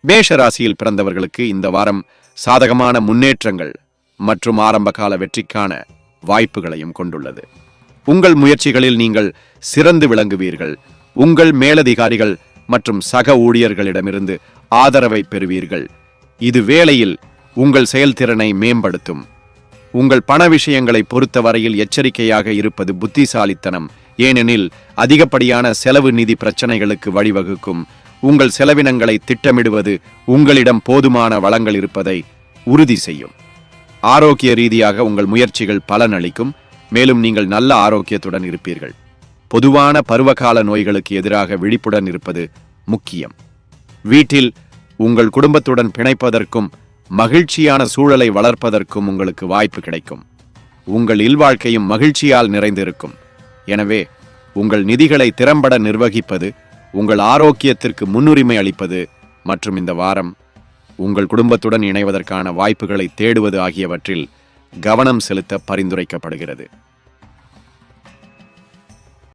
மேஷ ராசியில் பிறந்தவர்களுக்கு இந்த வாரம் சாதகமான முன்னேற்றங்கள் மற்றும் ஆரம்பகால வெற்றிக்கான வாய்ப்புகளையும் கொண்டுள்ளது. உங்கள் முயற்சிகளில் நீங்கள் சிறந்து விளங்குவீர்கள். உங்கள் மேலதிகாரிகள் மற்றும் சக ஊழியர்களிடமிருந்து ஆதரவை பெறுவீர்கள். இது வேளையில் உங்கள் செயல்திறனை மேம்படுத்தும். உங்கள் பண விஷயங்களை பொறுத்தவரையில் எச்சரிக்கையாக இருப்பது புத்திசாலித்தனம். ஏனெனில் அதிகப்படியான செலவு நிதி பிரச்சனைகளுக்கு வழிவகுக்கும் உங்கள் செலவினங்களை திட்டமிடுவது உங்களிடம் போதுமான வளங்கள் இருப்பதை உறுதி செய்யும். ஆரோக்கிய ரீதியாக உங்கள் முயற்சிகள் பலனளிக்கும் மேலும் நீங்கள் நல்ல ஆரோக்கியத்துடன் இருப்பீர்கள். பொதுவான பருவகால நோய்களுக்கு எதிராக விழிப்புடன் இருப்பது முக்கியம். வீட்டில் உங்கள் குடும்பத்துடன் பிணைப்பதற்கும் மகிழ்ச்சியான சூழலை வளர்ப்பதற்கும் உங்களுக்கு வாய்ப்பு கிடைக்கும். உங்கள் இல்வாழ்க்கையும் மகிழ்ச்சியால் நிறைந்திருக்கும். எனவே உங்கள் நிதிகளை திறம்பட நிர்வகிப்பது உங்கள் ஆரோக்கியத்திற்கு முன்னுரிமை அளிப்பது மற்றும் இந்த வாரம் உங்கள் குடும்பத்துடன் இணைவதற்கான வாய்ப்புகளை தேடுவது ஆகியவற்றில் கவனம் செலுத்த பரிந்துரைக்கப்படுகிறது.